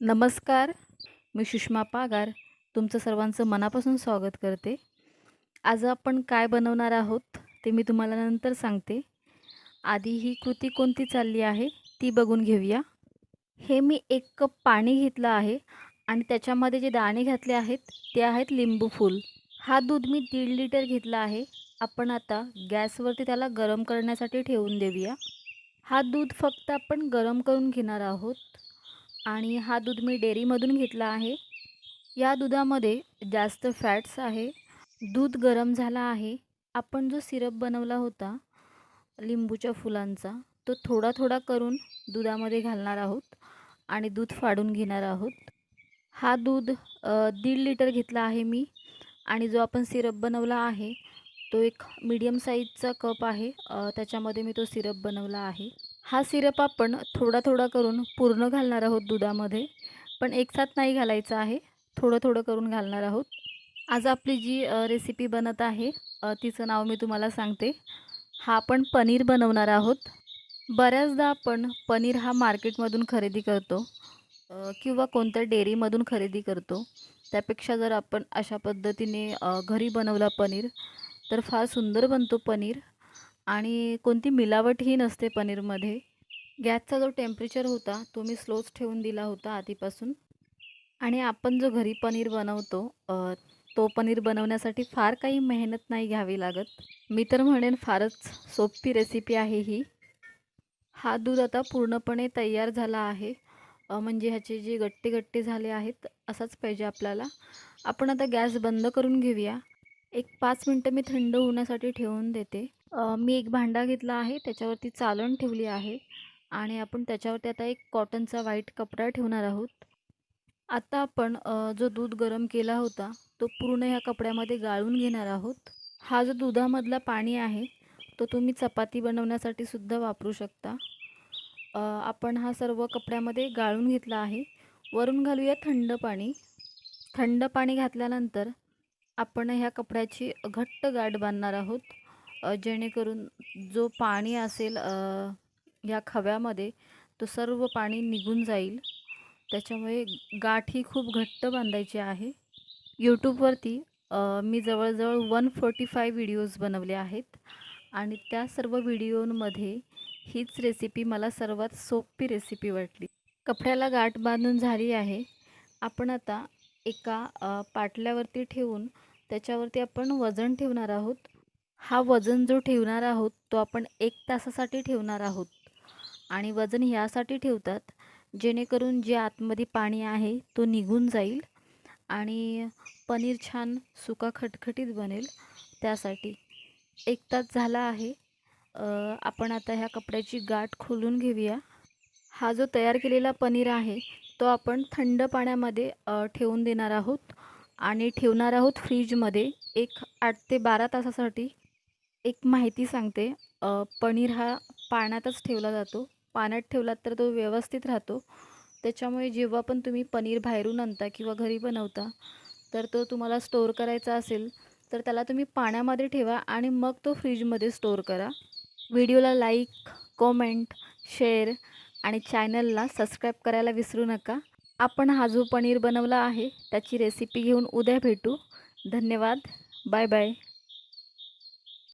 नमस्कार मी सुषमा पागार. तुमचं सर्वांचं मनापासून स्वागत करते. आज आपण काय बनवणार आहोत ते मी तुम्हाला नंतर सांगते. आधी ही कृती कोणती चालली आहे ती बघून घेऊया. हे मी एक कप पाणी घेतलं आहे आणि त्याच्यामध्ये जे दाणे घातले आहेत ते आहेत लिंबू फूल. हा दूध मी दीड लिटर घेतला आहे. आपण आता गॅसवरती त्याला गरम करण्यासाठी ठेवून देऊया. हा दूध फक्त आपण गरम करून घेणार आहोत. आणि हा दूध मी डेअरीमधून घेतला आहे. या दुधामध्ये जास्त फॅट्स आहे. दूध गरम झाला आहे. आपण जो सिरप बनवला होता लिंबूच्या फुलांचा तो थोडा थोडा करून दुधामध्ये घालणार आहोत आणि दूध फाडून घेणार आहोत. हा दूध दीड लिटर घेतला आहे मी आणि जो आपण सिरप बनवला आहे तो एक मीडियम साईजचा कप आहे. त्याच्यामध्ये मी तो सिरप बनवला आहे. हा सिरप आपण थोडा थोडा करून पूर्ण घालणार आहोत दुधामध्ये. पण एकसाथ नाही घालायचं आहे. थोडं थोडं करून घालणार आहोत. आज आपली जी रेसिपी बनत आहे तिचं नाव मी तुम्हाला सांगते. हा आपण पनीर बनवणार आहोत. बऱ्याचदा आपण पनीर हा मार्केटमधून खरेदी करतो किंवा कोणत्या डेअरीमधून खरेदी करतो. त्यापेक्षा जर आपण अशा पद्धतीने घरी बनवला पनीर तर फार सुंदर बनतो पनीर. आणि कोणती मिलावटही नसते पनीरमध्ये. गॅसचा जो टेम्परेचर होता तो मी स्लोच ठेवून दिला होता आधीपासून. आणि आपण जो घरी पनीर बनवतो तो पनीर बनवण्यासाठी फार काही मेहनत नाही घ्यावी लागत. मी तर म्हणेन फारच सोपी रेसिपी आहे ही. हा दूध आता पूर्णपणे तयार झाला आहे. म्हणजे ह्याचे जे गट्टे गट्टे झाले आहेत असाच पाहिजे आपल्याला. आपण आता गॅस बंद करून घेऊया. एक पाच मिनटं मी थंड होण्यासाठी ठेवून देते. मी एक भांडा घेतला आहे त्याच्यावरती चालण ठेवली आहे आणि आपण त्याच्यावरती आता एक कॉटनचा व्हाईट कपडा ठेवणार आहोत. आता आपण जो दूध गरम केला होता तो पूर्ण ह्या कपड्यामध्ये गाळून घेणार आहोत. हा जो दुधामधला पाणी आहे तो तुम्ही चपाती बनवण्यासाठी सुद्धा वापरू शकता. आपण हा सर्व कपड्यामध्ये गाळून घेतला आहे. वरून घालूया थंड पाणी. थंड पाणी घातल्यानंतर आपण ह्या कपड्याची घट्ट गाठ बांधणार आहोत. जेणेकरून जो पाणी असेल ह्या खव्यामध्ये तो सर्व पाणी निघून जाईल. त्याच्यामुळे गाठ ही खूप घट्ट बांधायची आहे. यूट्यूबवरती मी जवळजवळ वन फोर्टी फाय व्हिडिओज बनवले आहेत. आणि त्या सर्व व्हिडिओमध्ये हीच रेसिपी मला सर्वात सोपी रेसिपी वाटली. कपड्याला गाठ बांधून झाली आहे. आपण आता एका पाटल्यावरती ठेवून त्याच्यावरती आपण वजन ठेवणार आहोत. हा वजन जो ठेवणार आहोत तो आपण एक तासासाठी ठेवणार आहोत. आणि वजन ह्यासाठी ठेवतात जेणेकरून जे आतमध्ये पाणी आहे तो निघून जाईल आणि पनीर छान सुका खटखटीत बनेल त्यासाठी. एक तास झाला आहे. आपण आता ह्या कपड्याची गाठ खोलून घेऊया. हा जो तयार केलेला पनीर आहे तो आपण थंड पाण्यामध्ये ठेवून देणार आहोत. आणि ठेवणार आहोत फ्रीजमध्ये एक आठ ते बारा तासासाठी. एक माहिती सांगते. पनीर हा पाण्यातच ठेवला जातो. पाण्यात ठेवलात तर तो व्यवस्थित राहतो. त्याच्यामुळे जेव्हा पण तुम्ही पनीर बाहेरून आणता किंवा घरी बनवता तर तो तुम्हाला स्टोअर करायचा असेल तर त्याला तुम्ही पाण्यामध्ये ठेवा आणि मग तो फ्रीजमध्ये स्टोअर करा. व्हिडिओला लाईक कॉमेंट शेअर आणि चॅनलला सबस्क्राईब करायला विसरू नका. आपण हा जो पनीर बनवला आहे त्याची रेसिपी घेऊन उद्या भेटू. धन्यवाद. Bye bye